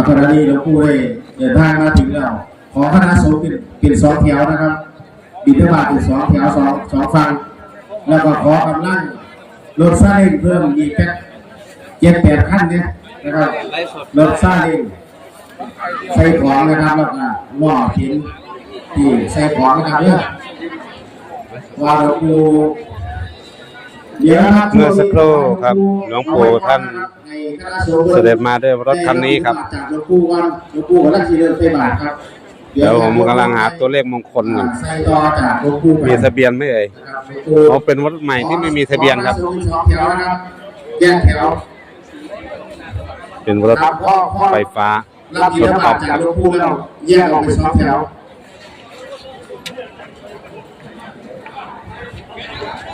ครับขณะนี้หลวงปู่ได้เดินทางมาถึงแล้ว ขอคณะสงฆ์เป็นเป็นสองแถวนะครับ บิณฑบาตเป็นสองแถวสองสองฝั่งแล้วก็ขอกำลังรถซาเล้งเพิ่มอีกแค่เจ็ดแปดขั้นเนี่ยนะครับรถซาเล้งใส่ของนะครับแล้วก็หม้อหินที่ใส่ของนะครับเนี่ยว่าหลวงปู่ เดี๋ยวนะครับเมื่อสักครู่ครับหลวงปู่ท่านเสด็จมาด้วยรถคันนี้ครับจากหลวงปู่วันหลวงปู่กำลังขี่เดินไปบาทครับเดี๋ยวผมกำลังหาตัวเลขมงคลอยู่ใส่ต่อจากหลวงปู่ไปมีทะเบียนไหมเอ่ยนะครับหลวงปู่เขาเป็นรถใหม่ที่ไม่มีทะเบียนครับสองแถวนะครับแยกแถวเป็นรถไฟฟ้ารับบิรณถฑอบาอตฟจากครับหลวงปู่แล้วแยกออกเป็นสองแถว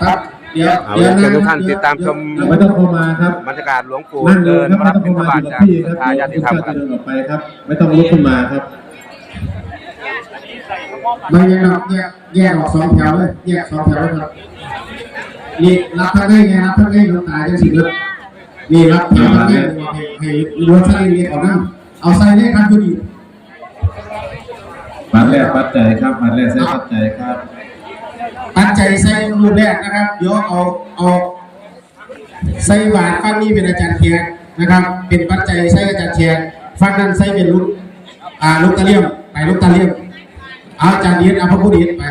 ครับ เดี๋ยวเอาเดี๋ยวเชิญทุกะท่านติดตามชมไม่ต้องเข้ามาครับบรรยากาศหลวงปู่นั่งลเดิงนครับรับไม่บิต้ณองฑเข้ามาบาตอยู่จากที่คศรัรัทบธาญาติธรรมทุกคท่ารับนจะเดินออกไปครับ ไม่ต้องลุกขึ้นมาครับไม่แยกออกแยกแยกออกสองแถวเลยแยกสองแถวเลยครับนี่รับทั้งได้ไงรับทั้งได้หลวงตาจังสิเลยนี่รับแถวทั้งได้ให้ให้รถใส่เรียกเอานั่งเอาใส่ได้ครับคุณดีปัดแรกปัดใจครับปัดแรกใช้ปัดใจครับ ปัจจัยใส่รูปแรกนะครับเดี๋ยวเอาเอาใส่บาทฟังนี้เป็นอาจารย์เทียนนะครับ เป็นปัจจัยใส่อาจารย์เทียนฟังนั้นใส่เป็นลูกอ่าลูกตะเลี่ยมไปลูกตะเลี่ยมเอาอาจารย์เดียนเอาพระพุทธเดียนไป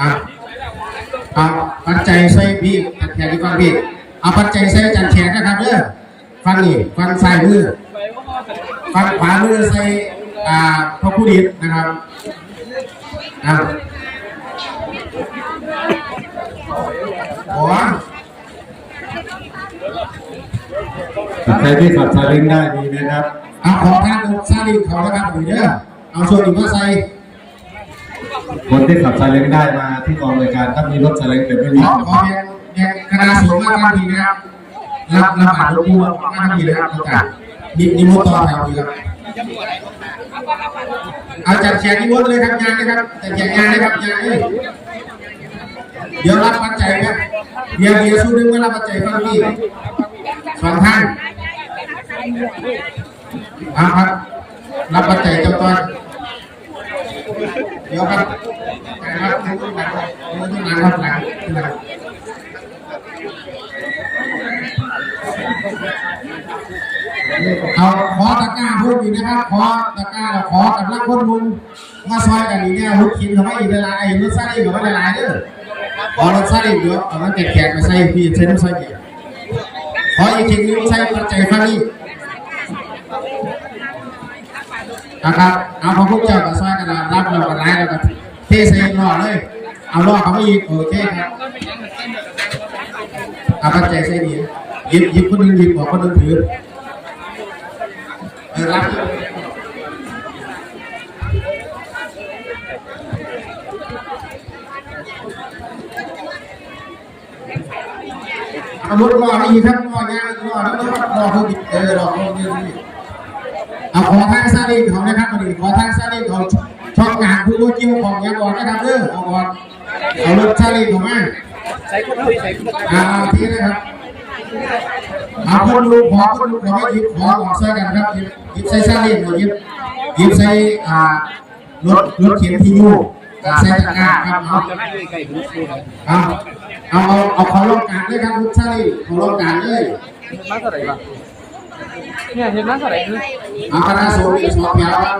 อ่าเอาปัจจัยใส่พี่อาจารย์เทียนที่ฟังพี่เอาปัจจัยใส่อาจารย์เทียนนะครับเด้อฟังนี่ฟังซ้ายมือฟังขวามือใส่อ่าพระพุทธเดียนนะครับอ่า หัวใครที่ขับซาเล้งได้ดีนะครับเอาของท่านซาดิเขาแล้วครับอยู่เด้อเอาส่วนอีกมาใส่คนที่ขับซาเล้งได้มาที่กองรายการถ้ามีรถซาเล้งแต่ไม่ขมีอขอแรงแรงคณะสงฆ์มาท่านทีนะครับรับรับบาตรหลวงปู่มาท่านทีนะครับอาจารย์นินิมนต์ต่อแถวดีครับเอาจัดแขกนิมนต์เลยครับงานนะครับจัดแขกงานนะครับงานเลย เดี๋ยวรับปัจจัยครับเดี๋ยวเดี๋ยวสู้นึงไว้รับปัจจัยฟังพี่สองท่านเอาครับรับปัจจัยจ้าต้นเดี๋ยวครับนะครับหลังหลังหลังครับหลังหลังเอาขอตะกร้าพิ่มอีกนะครับขอตะกร้าแล้วขอกับลักคนมุงมาซอยกันอีกเนี่ยหุบกินเขาไมอีกเวลาไอ้รถซาเล้งเขาไม่ละลายเด้อ ขอรถซาเล้งเดี๋ยวเอามันแจกๆมาใส่พี่ใช้น้ำใส่เดียวขออีกทีนึงใช้ปัจจัยฟังนี้นะครับเอาพระพุทธเจ้ากับซอยกันรับรับเรากันไล่เรากันเทใส่หล่อเลยเอาล่อเขาไม่ยิงโอเคครับเอาปัจจัยใส่เดีหยิบยิบคนหนึงยิบบอกคนหนึงถือเออรับ อารถรอไม่ยิงครับรองานรอแล้วรอรอเขาเออรอเขาเยอะนี่เอาขอทางซาเล้งของนะครับวันนี้ขอทางซาเล้งของช่องงานผู้รู้เกี่ยวของอยาบอกนะครับเด้อเอาก่อนเอารถซาเล้งของแมาใส่คนคุยใส่คนอ่าทีนะครับเอาคนดูขอคนดูขอให้หยิบขอของใส่กันครับหยิบยิบใส่ซาเล้งหน่อยหยิบหยิบใส่อ่ารถรถเข็นที่อยู่ กับใส่ตะกร้าครับเอาเอาเอาเอาเอาขอลงกลางเลยครับรถซาเล้งขอลงกลางเลยมาเท่าไหร่บ้างเนี่ยเห็นมาเท่าไหร่คือเอาคณะสงฆ์อีกสองแถวครับ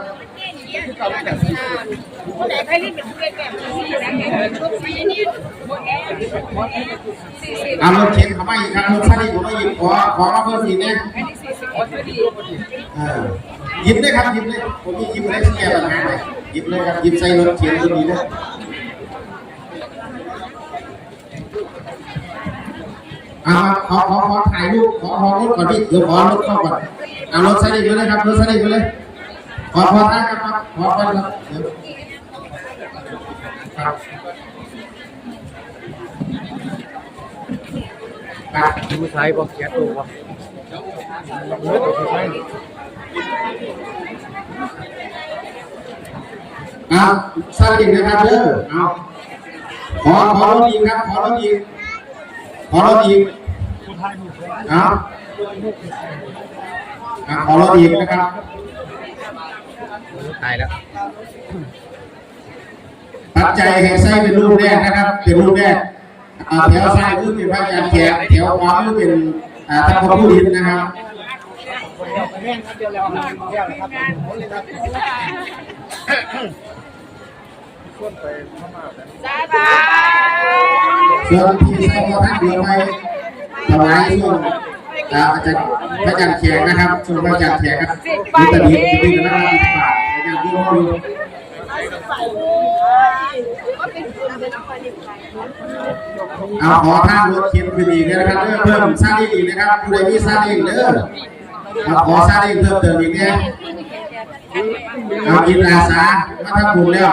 คนไหนใครที่เป็นผู้เล่นแบบนี้นะทุกปีนี่หมดแล้วสี่สิบเอารถเข็นเขาไม่อีกครับรถซาเล้งเขาไม่อีกขอขอมาเพิ่มอีกนะอันนี้สี่สิบคนพอดีเออหยิบเลยครับหยิบเลยผมมีหยิบเลยแก้ปัญหาเลย หยิบเลยครับหยิบใส่รถเขียนตัวนี้เลยเอาขอขอขอถ่ายรูปขอขอรถก่อนพี่เดี๋ยวขอรถเข้าก่อนเอารถใส่ไปเลยครับรถใส่ไปเลยขอขอถ่ายครับขอก่อนครับเดี๋ยวครับครับผู้ชายบอกแกตัวบอก เอาสร้างอีกนะครับเด้อเอาขอขอรถอีกครับ ขอรถอีกขอรถอีกเอาอะขอรถอีกนะครับตายแล้วปัจจัยแห่งไส้เป็นรูปแรกนะครับ เป็นรูปแรกอ่าแถวซ้ายมือเป็นพระอาจารย์แขกแถวขวามือเป็นอ่าท่านพระผู้ดินนะครับ ชวนไปมาธุส่วนที่ใส่พระท่านเดียวไปถวายส่วนอ่าอาจารย์พระอาจารย์แขกนะครับส่วนพระอาจารย์แขกครับมีแต่ดีจะเป็นกันะครับอาจารย์ที่รออยู่เอาขอท่านรถเข็นขึ้นอีนะครับเพิ่มซาเล้งอีกนะครับผู้ใดมีซาเล้งเด้อเอาขอซาเล้งเพิ่มเติมอีกเนี่ยเอากินอาสามาทำบุญแล้ว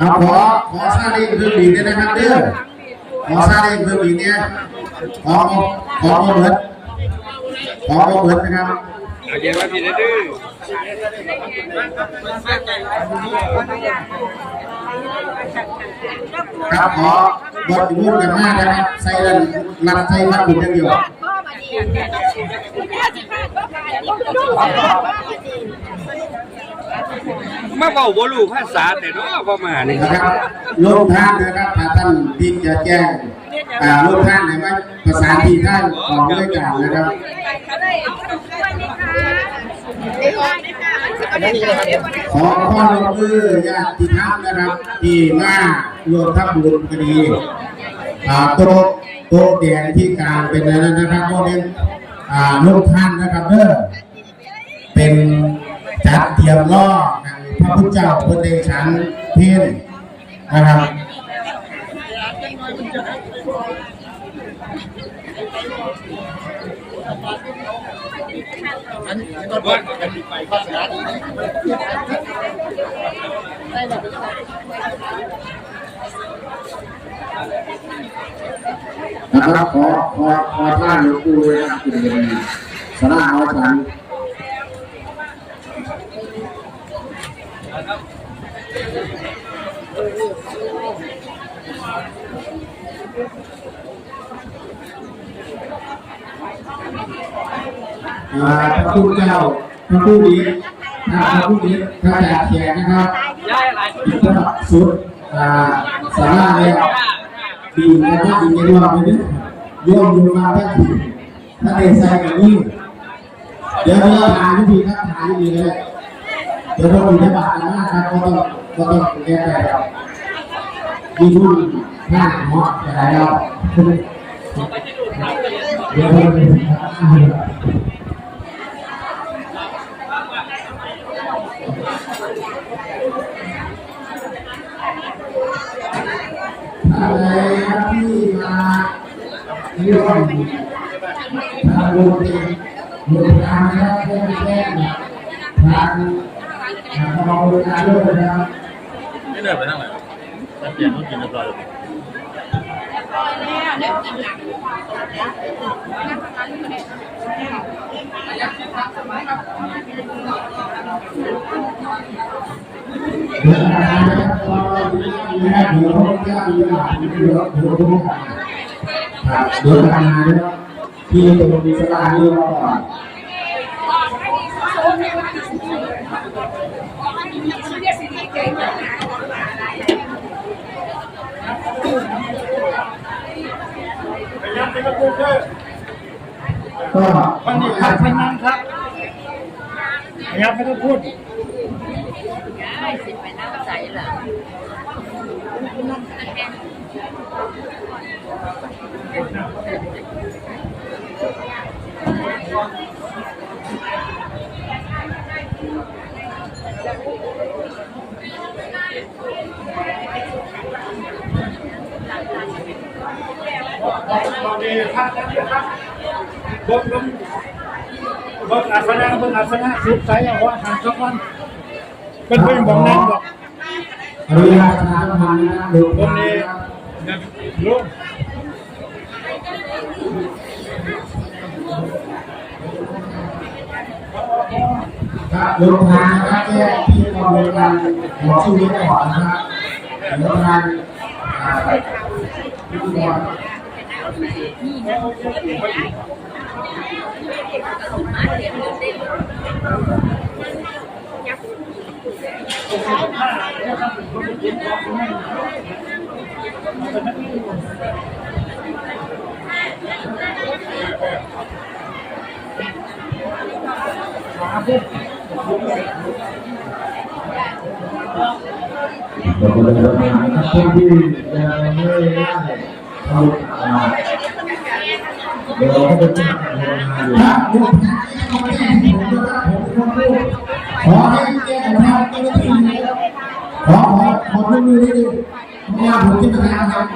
อาขอขอซาเล้งเพิ่มอีกด้วยนะครับเด้อขอซาเล้งเพิ่มอีเนี่ยขอขอขอเบิดขอขอเบิดนะครับเอาเย็นมาพี่เด้อ ครับขอบทยุ่งกันมากนะครับใส่เงินรับใส่วัดบุญอย่างเดียวพ่อมาดีคุณแม่สิพาก็ขายลูกลูกพ่อมาดีมาเบาบ่รู้ภาษาแต่เนาะประมาณนี้นะครับลงท่านนะครับถ้าท่านที่จะแจ้งอ่าลงท่านไหนว่าภาษาที่ท่านของด้วยกันนะครับ ขอความร่วมมือญาติธรรมนะครับ ที่มารวมทับบุญคดีโต๊ะโต๊ะแดงที่กลางเป็นอะไรนะครับโมเดลอ่าลงท่านนะครับเด้อเป็นจัดเตรียมล่อพระพุทธเจ้าพระเดชันเพียนนะครับ นะครับขอขอขอท่านหลวงปู่เลยนะครับคุณเป็นสาราเอาฉันครับ อ่าพระคุณเจ้าพระผู้ดีพระผู้ดีพระจ่าแขกนะครับสำหรับสุดอ่าสาราเนี่ยดีนะครับดีในรอบนี้โยมอยู่มาท่านท่าเดชใส่กับนี่เดี๋ยวเราถ่ายวิธีครับถ่ายวิธีเลยเดี๋ยวเราดูในบาทนะครับก็ต้องก็ต้องแก้ไขดีรุ่นห้าเหมาะอะไรเราเดี๋ยวเราดูนะครับอะไรครับที่มาเรื่องทางโรงเรียนโรงทานนะครับเพื่อนแจ้งทางทางกองบริการด้วยนะครับไม่เดินไปทางไหนมันเปลี่ยนต้องกินเรียบร้อยแล้วเรื่อ งการนะครับก็มีแค่เดี๋ยวแค่มีหลายเดี๋ยวเดี๋ยวทุกท่านครับเดี๋ยวการนะครับที่ตรงสลายเรื่อก่อนก็วันนี้ครับพนันครับครับไม่ต้องพูด ล่ะบิ้งบิ้งเบิ้งอาสนะบิ้งอาสนะสุดใจเอาว่าหางสักวันเป็นเพื่อนบอกนั่งบอก อนุญาตประชาสัมพันธ์นะครับดูตรงนี้นะลุงครับลงทางนะครับแจ้งที่กองบริการบอกชื่อไว้ก่อนนะครับลงทางอ่าที่กราก็เลยมาครับ เดี๋ยวเราก็จะจัดการงานอยู่ ถ้าลงทางที่เขาไม่ได้ที่ผมนะครับผมเป็นคนพูดขอให้ มมือนิดนึงเพราะว่าผมจะประกาศครับ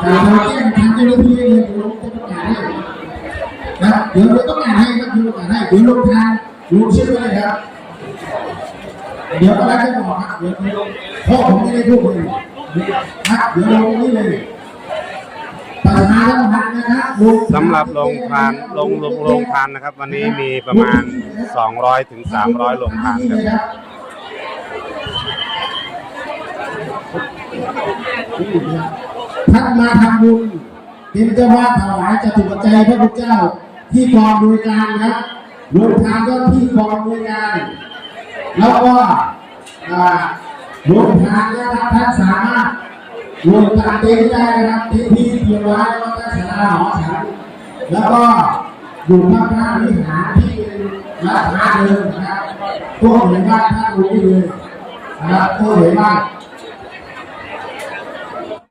แต่เราแจ้งทางเจ้าหน้าที่เลยเดี๋ยวผมจะประกาศให้นะเดี๋ยวเราต้องการให้ครับเดี๋ยวประกาศให้เดี๋ยวลงทางลงชื่อไว้เลยครับ เดี๋ยวก็แล้วจะบอกครับเดี๋ยวพ่อผมไม่ได้พูดเลยครับเดี๋ยวลงนี่เลยประชาสัมพันธ์นะครับลงสำหรับโรงทานลงลงโรงทานนะครับ วันนี้มีประมาณ 200ถึง300โรงทานครับ ท่านมาทำบุญเป็นจ้าว่าถวายจตุปัจจัยพระพุทธเจ้า ที่กองบริการนะรับโรงทานก็ที่กองบริการ แล้วก็อ่าโรงทานนะครับท่านสามารถรวมกันเต็นท์ได้นะครับเต็นท์ที่เตรียมไว้แล้วก็ศาลาหอฉันแล้วก็อยู่ข้างๆวิหารที่เป็นราชาเดิมนะครับตัวเหมือนบ้านท่านรู้ที่เลยนะครับตัวเหมือนบ้าน